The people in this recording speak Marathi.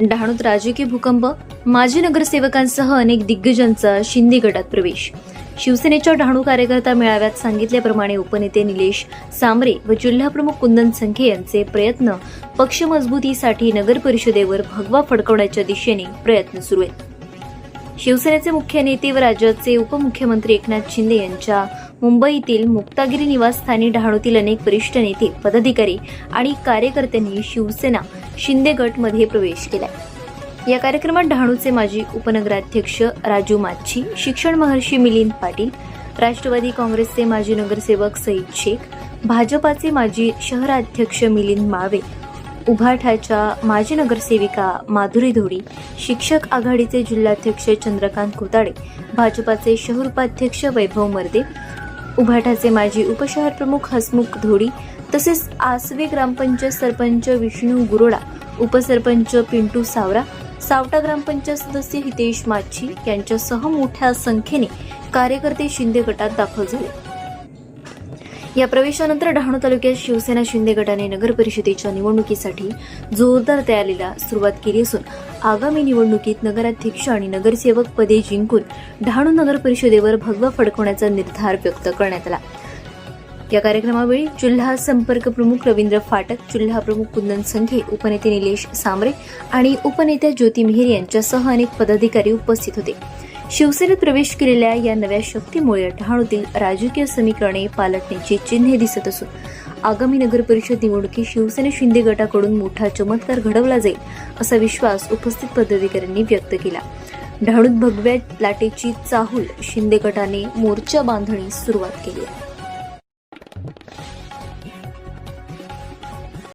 डहाणूत राजकीय भूकंप माजी नगरसेवकांसह अनेक दिग्गजांचा शिंदे गटात प्रवेश. शिवसेनेच्या डहाणू कार्यकर्ता मेळाव्यात सांगितल्याप्रमाणे उपनेते निलेश सांबरे व जिल्हाप्रमुख कुंदन संखे यांचे प्रयत्न पक्ष मजबूतीसाठी नगर परिषदेवर भगवा फडकवण्याच्या दिशेने प्रयत्न सुरू आहेत. शिवसेनेचे मुख्य नेते व राज्याचे उपमुख्यमंत्री एकनाथ शिंदे यांच्या मुंबईतील मुक्तागिरी निवासस्थानी डहाणूतील अनेक वरिष्ठ नेते पदाधिकारी आणि कार्यकर्त्यांनी शिवसेना शिंदे गटमध्ये प्रवेश केलाय. या कार्यक्रमात डहाणूचे माजी उपनगराध्यक्ष राजू माच्छी शिक्षण महर्षी मिलिंद पाटील राष्ट्रवादी काँग्रेसचे माजी नगरसेवक सईद शेख भाजपाचे माजी शहराध्यक्ष मिलिंद मावे उभाठाच्या माजी नगरसेविका माधुरी धोडी शिक्षक आघाडीचे जिल्हाध्यक्ष चंद्रकांत कोताडे भाजपाचे शहर उपाध्यक्ष वैभव मर्दे उभाठाचे माजी उपशहर प्रमुख हसमुख धोडी तसेच आसवे ग्रामपंचायत सरपंच विष्णू गुरोडा उपसरपंच पिंटू सावरा सावटा ग्रामपंचायत सदस्य हितेश माच्छी यांच्यासह मोठ्या संख्येने कार्यकर्ते शिंदे गटात दाखल झाले. या प्रवेशानंतर डहाणू तालुक्यात शिवसेना शिंदे गटाने नगर परिषदेच्या निवडणुकीसाठी जोरदार तयारीला सुरुवात केली असून आगामी निवडणुकीत नगराध्यक्ष आणि नगरसेवक पदे जिंकून डहाणू नगर परिषदेवर भगवा फडकवण्याचा निर्धार व्यक्त करण्यात आला. या कार्यक्रमावेळी जिल्हा संपर्क प्रमुख रवींद्र फाटक जिल्हा प्रमुख कुंदन संघे उपनेते निलेश सांबरे आणि उपनेत्या ज्योती मिहीर यांच्यासह अनेक पदाधिकारी उपस्थित होते. शिवसेनेत प्रवेश केलेल्या या नव्या शक्तीमुळे डहाणूतील राजकीय समीकरणे पालटण्याची चिन्हे दिसत असून आगामी नगरपरिषद निवडणुकीत शिवसेना शिंदे गटाकडून मोठा चमत्कार घडवला जाईल असा विश्वास उपस्थित पदाधिकाऱ्यांनी व्यक्त केला. डहाणूत भगव्या लाटेची चाहूल शिंदे गटाने मोर्चा बांधणी सुरुवात केली आहे.